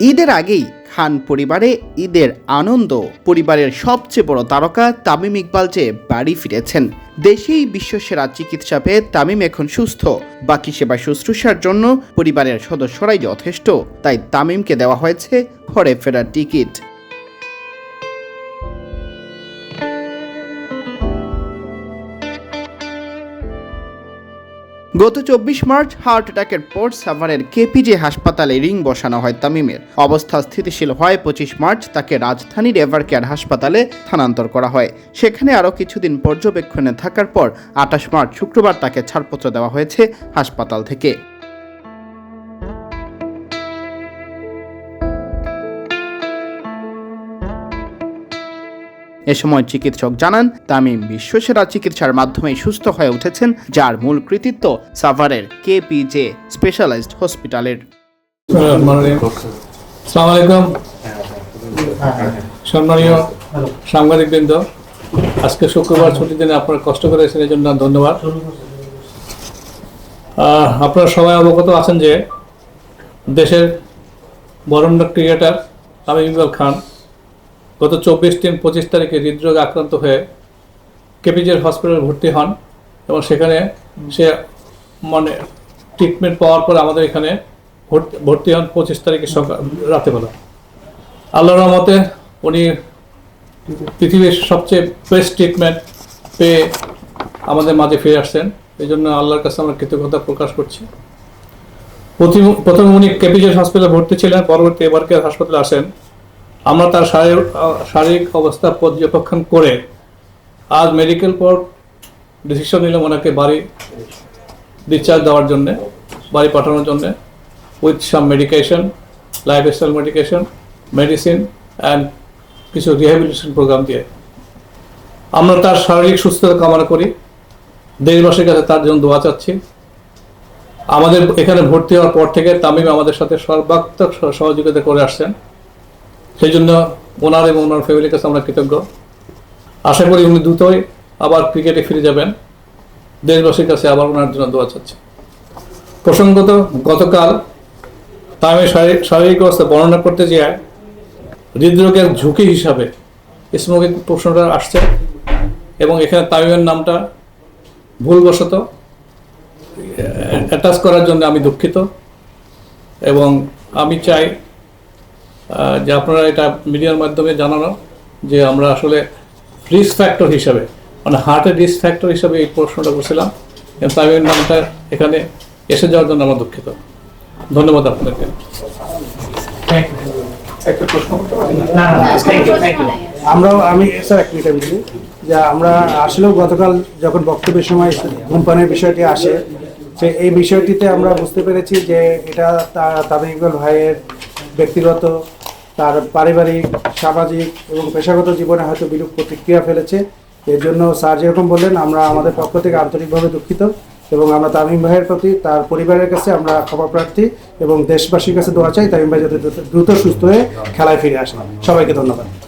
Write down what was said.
ঈদের আগেই খান পরিবারে ঈদের আনন্দ। পরিবারের সবচেয়ে বড় তারকা তামিম ইকবাল যে বাড়ি ফিরেছেন। দেশেই বিশ্বসেরা চিকিৎসা পেয়ে তামিম এখন সুস্থ। বাকি সেবা শুশ্রূষার জন্য পরিবারের সদস্যরাই যথেষ্ট। তাই তামিমকে দেওয়া হয়েছে ঘরে ফেরার টিকিট। গত চব্বিশ মার্চ হার্ট অ্যাটাকের পর সাভারের কেপিজে হাসপাতালে রিং বসানো হয় তামিমের। অবস্থা স্থিতিশীল হয় পঁচিশ মার্চ তাকে রাজধানীর এভার কেয়ার হাসপাতালে স্থানান্তর করা হয়। সেখানে আরও কিছুদিন পর্যবেক্ষণে থাকার পর আঠাশ মার্চ শুক্রবার তাকে ছাড়পত্র দেওয়া হয়েছে হাসপাতাল থেকে। এ সময় চিকিৎসক জানান, তামিম বিশ্বসেরা চিকিৎসার মাধ্যমে সুস্থ হয়ে উঠেছেন, যার মূল কৃতিত্ব সাভারের কেপিজে স্পেশালাইজড হসপিটালের। সাংবাদিকবৃন্দ, আজকে শুক্রবার ছুটির দিনে আপনারা কষ্ট করে এসেছেন এই জন্য ধন্যবাদ আপনারা সবাই অবগত আছেন যে দেশের বরণ্য ক্রিকেটার তামিম ইকবাল খান গত চব্বিশ দিন পঁচিশ তারিখে হৃদরোগে আক্রান্ত হয়ে কেপিজের হসপিটালে ভর্তি হন এবং সেখানে সে মানে ট্রিটমেন্ট পাওয়ার পর আমাদের এখানে ভর্তি হন পঁচিশ তারিখে সকাল রাতেবেলা আল্লাহর রহমতে উনি পৃথিবীর সবচেয়ে বেস্ট ট্রিটমেন্ট পেয়ে আমাদের মাঝে ফিরে আসছেন। এই জন্য আল্লাহর কাছে আমরা কৃতজ্ঞতা প্রকাশ করছি। প্রথম প্রথমে উনি কেপিজের হসপিটালে ভর্তি ছিলেন পরবর্তী এবারকে হাসপাতালে আসেন। আমরা তার শারীরিক অবস্থা পর্যবেক্ষণ করে আজ মেডিকেল কোর্ট ডিসিশন নিলাম ওনাকে বাড়ি ডিসচার্জ দেওয়ার জন্যে, বাড়ি পাঠানোর জন্যে with some medication lifestyle medication medicine and কিছু রিহ্যাবিলিটেশন প্রোগ্রাম দিয়ে। আমরা তার শারীরিক সুস্থতা কামনা করি। দেশবাসীর কাছে তার জন্য দোয়া চাচ্ছি। আমাদের এখানে ভর্তি হওয়ার পর থেকে তামিম আমাদের সাথে সর্বাত্মক সহযোগিতা করে আসছেন। সেই জন্য ওনার এবং ওনার ফ্যামিলির কাছে আমরা কৃতজ্ঞ। আশা করি উনি দ্রুতই আবার ক্রিকেটে ফিরে যাবেন। দেশবাসীর কাছে আবার ওনার জন্য দোয়া চাচ্ছি। প্রসঙ্গত, গতকাল তামিমের শারীরিক শারীরিক অবস্থা বর্ণনা করতে যেয়ে হৃদরোগের ঝুঁকি হিসাবে স্মোকিং প্রশ্নটা আসছে এবং এখানে তামিমের নামটা ভুলবশত অ্যাটাচ করার জন্য আমি দুঃখিত এবং আমি চাই যে আপনারা এটা মিডিয়ার মাধ্যমে জানানো যে আমরা আসলে রিস্ক ফ্যাক্টর হিসাবে মানে হার্টের রিস্ক ফ্যাক্টর হিসাবে এই প্রশ্নটা করছিলাম। এবং তামিমের নামটা এখানে এসে যাওয়ার জন্য আমরা দুঃখিত। ধন্যবাদ আপনাদেরকে একটা প্রশ্ন আমরাও আমি স্যার এক মিনিট আমি বলি যে আমরা আসলেও গতকাল যখন বক্তব্যের সময় ধূমপানের বিষয়টি আসে যে এই বিষয়টিতে আমরা বুঝতে পেরেছি যে এটা তা- তামিম ইকবাল ভাইয়ের ব্যক্তিগত তার পারিবারিক, সামাজিক এবং পেশাগত জীবনে হয়তো বিরূপ প্রতিক্রিয়া ফেলেছে। এর জন্য স্যার যেরকম বললেন, আমরা আমাদের পক্ষ থেকে আন্তরিকভাবে দুঃখিত এবং আমরা তামিম ভাইয়ের প্রতি, তার পরিবারের কাছে আমরা ক্ষমা প্রার্থী এবং দেশবাসীর কাছে দোয়া চাই। তামিম ভাই যাতে দ্রুত- সুস্থ হয়ে খেলায় ফিরে আসলাম সবাইকে ধন্যবাদ।